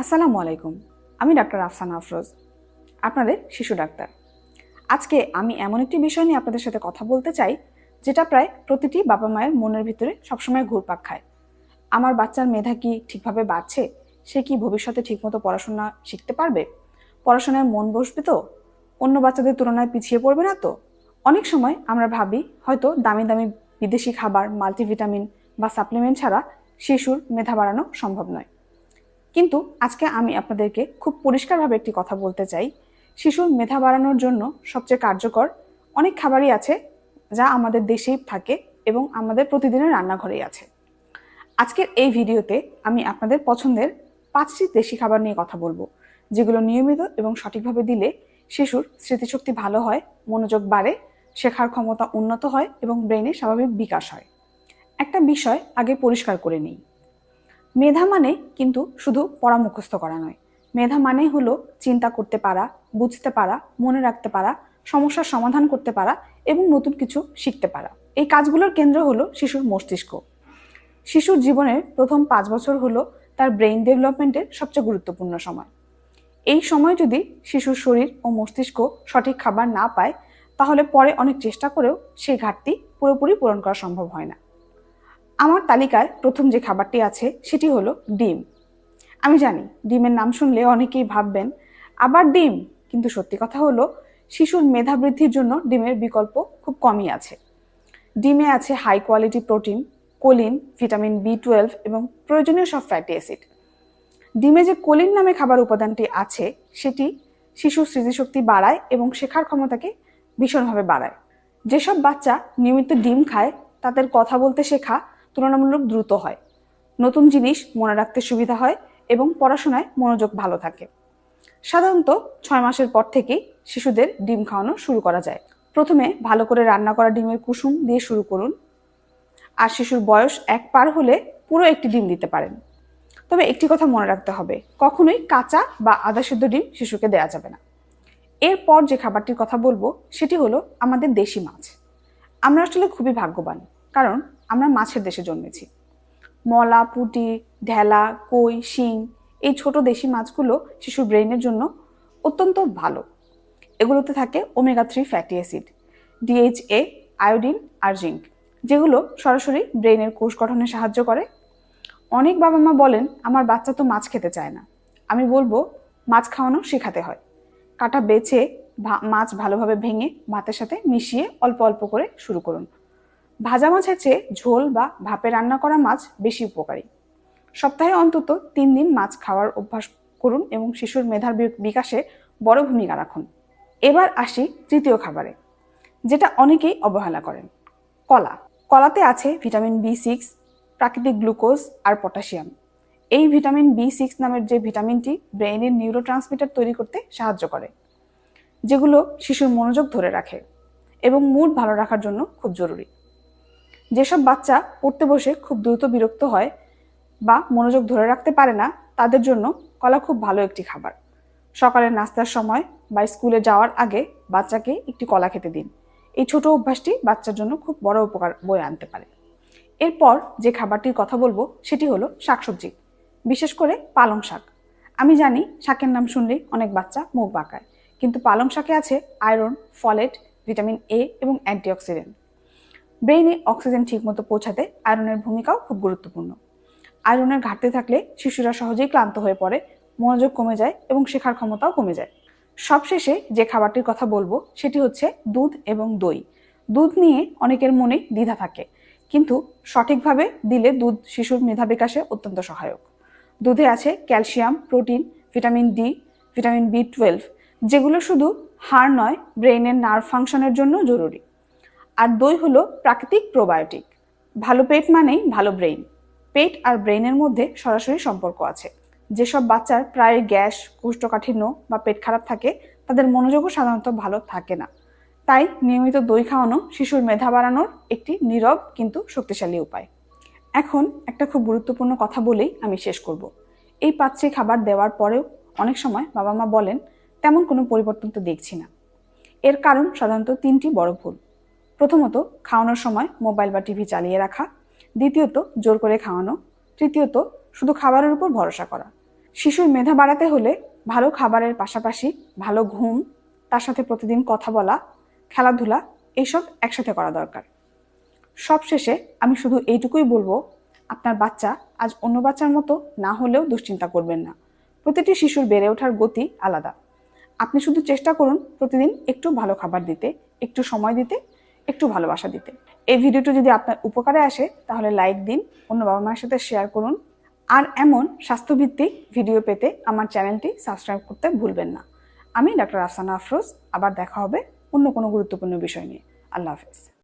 আসসালামু আলাইকুম, আমি ডাক্তার আফসান আফরোজ, আপনাদের শিশু ডাক্তার। আজকে আমি এমন একটি বিষয় নিয়ে আপনাদের সাথে কথা বলতে চাই, যেটা প্রায় প্রতিটি বাবা মায়ের মনের ভিতরে সবসময় ঘুরপাক খায়। আমার বাচ্চার মেধা কি ঠিকভাবে বাড়ছে? সে কি ভবিষ্যতে ঠিকমতো পড়াশোনা শিখতে পারবে? পড়াশোনায় মন বসবে তো? অন্য বাচ্চাদের তুলনায় পিছিয়ে পড়বে না তো? অনেক সময় আমরা ভাবি, হয়তো দামি দামি বিদেশি খাবার, মাল্টিভিটামিন বা সাপ্লিমেন্ট ছাড়া শিশুর মেধা বাড়ানো সম্ভব নয়। কিন্তু আজকে আমি আপনাদেরকে খুব পরিষ্কারভাবে একটি কথা বলতে চাই। শিশুর মেধা বাড়ানোর জন্য সবচেয়ে কার্যকর অনেক খাবারই আছে যা আমাদের দেশেই থাকে এবং আমাদের প্রতিদিনের রান্নাঘরেই আছে। আজকের এই ভিডিওতে আমি আপনাদের পছন্দের পাঁচটি দেশি খাবার নিয়ে কথা বলব, যেগুলো নিয়মিত এবং সঠিকভাবে দিলে শিশুর স্মৃতিশক্তি ভালো হয়, মনোযোগ বাড়ে, শেখার ক্ষমতা উন্নত হয় এবং ব্রেনের স্বাভাবিক বিকাশ হয়। একটা বিষয় আগে পরিষ্কার করে নিই। মেধা মানে কিন্তু শুধু পড়া মুখস্থ করা নয়। মেধা মানে হলো চিন্তা করতে পারা, বুঝতে পারা, মনে রাখতে পারা, সমস্যার সমাধান করতে পারা এবং নতুন কিছু শিখতে পারা। এই কাজগুলোর কেন্দ্র হলো শিশুর মস্তিষ্ক। শিশুর জীবনের প্রথম পাঁচ বছর হলো তার ব্রেইন ডেভেলপমেন্টের সবচেয়ে গুরুত্বপূর্ণ সময়। এই সময় যদি শিশুর শরীর ও মস্তিষ্ক সঠিক খাবার না পায়, তাহলে পরে অনেক চেষ্টা করেও সেই ঘাটতি পুরোপুরি পূরণ করা সম্ভব হয় না। আমার তালিকায় প্রথম যে খাবারটি আছে সেটি হলো ডিম। আমি জানি ডিমের নাম শুনলে অনেকেই ভাববেন, আবার ডিম, কিন্তু সত্যি কথা হলো শিশুর মেধা বৃদ্ধির জন্য ডিমের বিকল্প খুব কমই আছে। ডিমে আছে high quality protein choline vitamin B twelve এবং প্রয়োজনীয় সব ফ্যাটি অ্যাসিড ডিমে যে কোলিন নামে খাবার উপাদানটি আছে সেটি শিশুর স্মৃতিশক্তি বাড়ায় এবং শেখার ক্ষমতাকে ভীষণভাবে বাড়ায়। যেসব বাচ্চা নিয়মিত ডিম খায়, তাদের কথা বলতে শেখা তুলনামূলক দ্রুত হয়। নতুন জিনিস মনে রাখতে সুবিধা হয় এবং পড়াশোনায় মনোযোগ ভালো থাকে। সাধারণত ছয় মাসের পর থেকেই শিশুদের ডিম খাওয়ানো শুরু করা যায়। প্রথমে ভালো করে রান্না করা ডিমের কুসুম দিয়ে শুরু করুন। আর শিশুর বয়স এক পার হলে পুরো একটি ডিম দিতে পারেন। তবে একটি কথা মনে রাখতে হবে, কখনোই কাঁচা বা আদা সিদ্ধ ডিম শিশুকে দেওয়া যাবে না। এরপর যে খাবারটির কথা বলব, সেটি হলো আমাদের দেশি মাছ। আমরা আসলে খুবই ভাগ্যবান, কারণ আমরা মাছের দেশে জন্মেছি। মলা, পুটি, ঢেলা, কই, শিং এই ছোট দেশি মাছগুলো শিশুর ব্রেনের জন্য অত্যন্ত ভালো। এগুলোতে থাকে omega three fatty acid DHA iodine আর জিঙ্ক, যেগুলো সরাসরি ব্রেনের কোষ গঠনে সাহায্য করে। অনেক বাবা মা বলেন, আমার বাচ্চা তো মাছ খেতে চায় না। আমি বলব, মাছ খাওয়ানো শেখাতে হয়। কাটা বেছে মাছ ভালোভাবে ভেঙে ভাতের সাথে মিশিয়ে অল্প অল্প করে শুরু করুন। ভাজা মাছের চেয়ে ঝোল বা ভাপে রান্না করা মাছ বেশি উপকারী। সপ্তাহে অন্তত তিন দিন মাছ খাওয়ার অভ্যাস করুন এবং শিশুর মেধার বিকাশে বড় ভূমিকা রাখুন। এবার আসি তৃতীয় খাবারে, যেটা অনেকেই অবহেলা করেন, কলা। কলাতে আছে ভিটামিন বি সিক্স, প্রাকৃতিক গ্লুকোজ আর পটাশিয়াম। এই ভিটামিন বি সিক্স নামের যে ভিটামিনটি ব্রেইনের নিউরো ট্রান্সমিটার তৈরি করতে সাহায্য করে, যেগুলো শিশুর মনোযোগ ধরে রাখে এবং মুড ভালো রাখার জন্য খুব জরুরি। যেসব বাচ্চা পড়তে বসে খুব দ্রুত বিরক্ত হয় বা মনোযোগ ধরে রাখতে পারে না, তাদের জন্য কলা খুব ভালো একটি খাবার। সকালের নাস্তার সময় বা স্কুলে যাওয়ার আগে বাচ্চাকে একটি কলা খেতে দিন। এই ছোট অভ্যাসটি বাচ্চার জন্য খুব বড় উপকার বয়ে আনতে পারে। এরপর যে খাবারটির কথা বলব, সেটি হলো শাকসবজি, বিশেষ করে পালং শাক। আমি জানি শাকের নাম শুনলেই অনেক বাচ্চা মুখ বাঁকায়, কিন্তু পালং শাকে আছে আয়রন, ফলেট, ভিটামিন এ এবং অ্যান্টিঅক্সিডেন্ট। ব্রেইনে অক্সিজেন ঠিকমতো পৌঁছাতে আয়রনের ভূমিকাও খুব গুরুত্বপূর্ণ। আয়রনের ঘাটতি থাকলে শিশুরা সহজেই ক্লান্ত হয়ে পড়ে, মনোযোগ কমে যায় এবং শেখার ক্ষমতাও কমে যায়। সবশেষে যে খাবারটির কথা বলব, সেটি হচ্ছে দুধ এবং দই। দুধ নিয়ে অনেকের মনে দ্বিধা থাকে, কিন্তু সঠিকভাবে দিলে দুধ শিশুর মেধা বিকাশে অত্যন্ত সহায়ক। দুধে আছে calcium, protein, vitamin D, vitamin B twelve, যেগুলো শুধু হাড় নয়, ব্রেইনের নার্ভ ফাংশনের জন্য জরুরি। আর দই হলো প্রাকৃতিক প্রোবায়োটিক। ভালো পেট মানেই ভালো ব্রেইন। পেট আর ব্রেইনের মধ্যে সরাসরি সম্পর্ক আছে। যেসব বাচ্চার প্রায় গ্যাস, কোষ্ঠকাঠিন্য বা পেট খারাপ থাকে, তাদের মনোযোগও সাধারণত ভালো থাকে না। তাই নিয়মিত দই খাওয়ানো শিশুর মেধা বাড়ানোর একটি নীরব কিন্তু শক্তিশালী উপায়। এখন একটা খুব গুরুত্বপূর্ণ কথা বলেই আমি শেষ করব। এই পাত্রে খাবার দেওয়ার পরেও অনেক সময় বাবা মা বলেন, তেমন কোনো পরিবর্তন তো দেখছি না। এর কারণ সাধারণত তিনটি বড় ভুল। প্রথমত, খাওয়ানোর সময় মোবাইল বা টিভি চালিয়ে রাখা। দ্বিতীয়ত, জোর করে খাওয়ানো। তৃতীয়ত, শুধু খাবারের উপর ভরসা করা। শিশুর মেধা বাড়াতে হলে ভালো খাবারের পাশাপাশি ভালো ঘুম, তার সাথে প্রতিদিন কথা বলা, খেলাধুলা এইসব একসাথে করা দরকার। সবশেষে, আমি শুধু এইটুকুই বলব, আপনার বাচ্চা আজ অন্য বাচ্চার মতো না হলেও দুশ্চিন্তা করবেন না। প্রতিটি শিশুর বেড়ে ওঠার গতি আলাদা। আপনি শুধু চেষ্টা করুন প্রতিদিন একটু ভালো খাবার দিতে, একটু সময় দিতে একটু ভালোবাসা দিতে। এই ভিডিওটি যদি আপনার উপকারে আসে, তাহলে লাইক দিন, অন্য বাবা মায়ের সাথে শেয়ার করুন। আর এমন স্বাস্থ্যভিত্তিক ভিডিও পেতে আমার চ্যানেলটি সাবস্ক্রাইব করতে ভুলবেন না। আমি ডক্টর আফসানা আফরোজ, আবার দেখা হবে অন্য কোনো গুরুত্বপূর্ণ বিষয় নিয়ে। আল্লাহ হাফেজ।